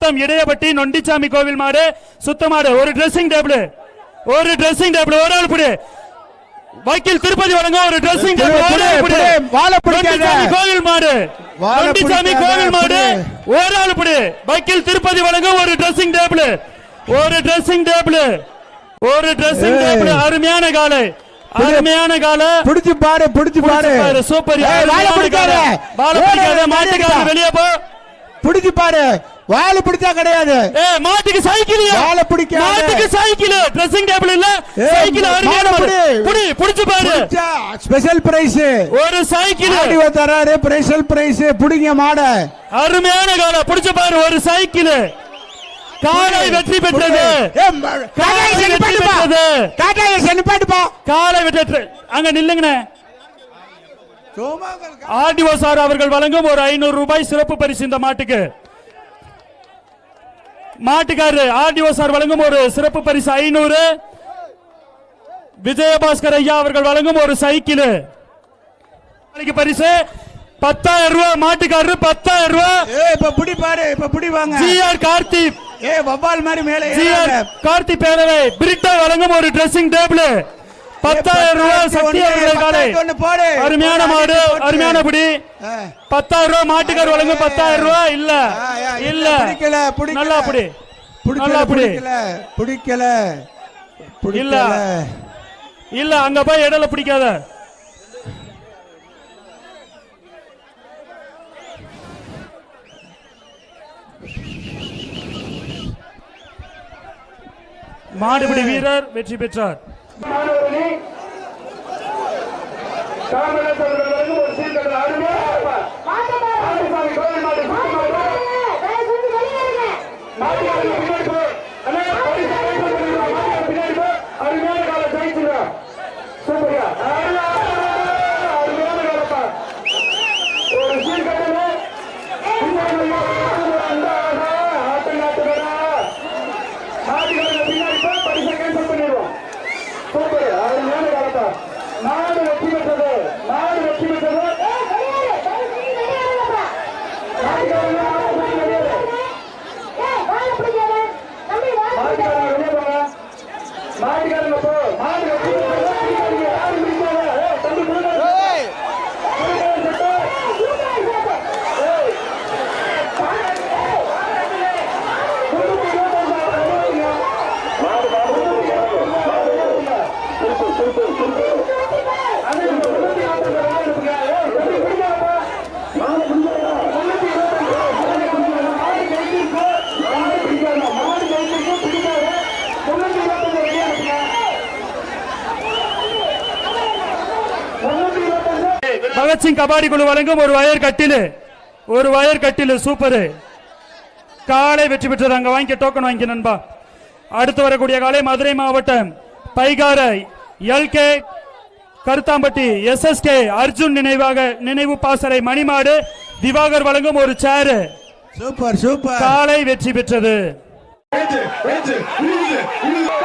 சுத்தம் இடையப்பட்டி நொண்டிச்சாமி கோவில் மாடு. சுத்த மாடு. ஒரு ட்ரெஸ்ஸிங் டேபிள் ஒரு ட்ரெஸ்ஸிங் டேபிள் ஒரு ஆள் புடி. வக்கீல் திருப்பதி வழங்க ஒரு ட்ரெஸ்ஸிங் டேபிள் வாழை கோவில் மாடு. வாழை நொண்டிச்சாமி கோவில் மாடு. ஒரு ஆள் புடி. வக்கீல் திருப்பதி வழங்க ஒரு ட்ரெஸ்ஸிங் டேபிள் ஒரு ட்ரெஸ்ஸிங் டேபிள் ஒரு ட்ரெஸ்ஸிங். டேபிள் அருமையான காலை. அருமையான காலை. பிடிச்சு பாரு பிடிச்சு பாரு. பாரு. சூப்பர். வாழை பிடிக்காத. பால பிடிக்காத. மாட்டுக்கார வெளியே போ. பிடிச்சு பாரு. வாழை பிடிச்சா கிடையாது. ஏ மாட்டுக்கு சைக்கிள். வாழை பிடிக்காத. மாட்டுக்கு சைக்கிள். ட்ரெஸ்ஸிங் டேபிள் இல்ல. சைக்கிள் அருமையான. பிடி. புடி புடிச்சு பாரு. ஸ்பெஷல் பிரைஸ் ஒரு சைக்கிள். ஆடி தராரு ஸ்பெஷல் பிரைஸ் பிடிங்க மாட. அருமையான காலை புடிச்சு பாரு ஒரு சைக்கிள். காலை வெற்றி பெற்றது. காலை வெற்றி பெற்றது. காலை வெற்றி அங்க நில்லுங்கண்ணே. ஆர்டிஓ சார் அவர்கள் வழங்கும் ஒரு ஐநூறு ரூபாய் சிறப்பு பரிசு இந்த மாட்டுக்கு. மாட்டுக்காரரு ஆர்டிஓ சார் வழங்கும் ஒரு சிறப்பு பரிசு ஐநூறு. விஜயபாஸ்கர் ஐயா அவர்கள் வழங்கும் ஒரு சைக்கிள். பரிசு பத்தாயிரம் ரூபாய் மாட்டுக்காரரு பத்தாயிரம் ரூபாய் இப்ப புடி பாரு இப்ப புடி வாங்க. ஜிஆர் கார்த்திக் ஏய் வவ்வால் மாதிரி மேலே ஜிஆர் ஏறாத. கார்த்திக் பேரவை பிரிட்டா வழங்கும் ஒரு ட்ரெஸ்ஸிங் டேபிள் பத்தாயிரம் ரூபாய் சக்தி அவர்கள் காலை பத்தாயிரத்து ஒண்ணு போடு. அருமையான மாடு. அருமையான பிடி. பத்தாயிரம் ரூபாய் மாட்டுக்கார் வழங்கும் பத்தாயிரம் ரூபாய் இல்ல. இல்ல பிடிக்கல நல்லா பிடி. பிடிக்கல நல்லா பிடி. பிடிக்கல பிடிக்கல. இல்ல. இல்ல அங்க போய் இடையில பிடிக்காத. மாடுபிடி வீரர் வெற்றி பெற்றார். Cámara மாடு பகத்சிங் கபாடி குழு வழங்கும் ஒரு வயர் கட்டிலு. ஒரு வயர் கட்டிலு சூப்பர். காலை வெற்றி பெற்றது. அங்க வாங்கிக்க டோக்கன் வாங்கிக்க நண்பா. அடுத்து வரக்கூடிய காலை மதுரை மாவட்டம் பைகார எல்கே கருத்தாம்பட்டி எஸ்எஸ்கே அர்ஜுன் நினைவாக நினைவு பாசறை மணிமாடு திவாகர் வழங்கும் ஒரு சேரு சூப்பர் சூப்பர். காலை வெற்றி பெற்றது. ஏச்சு, இழுது, இழுது.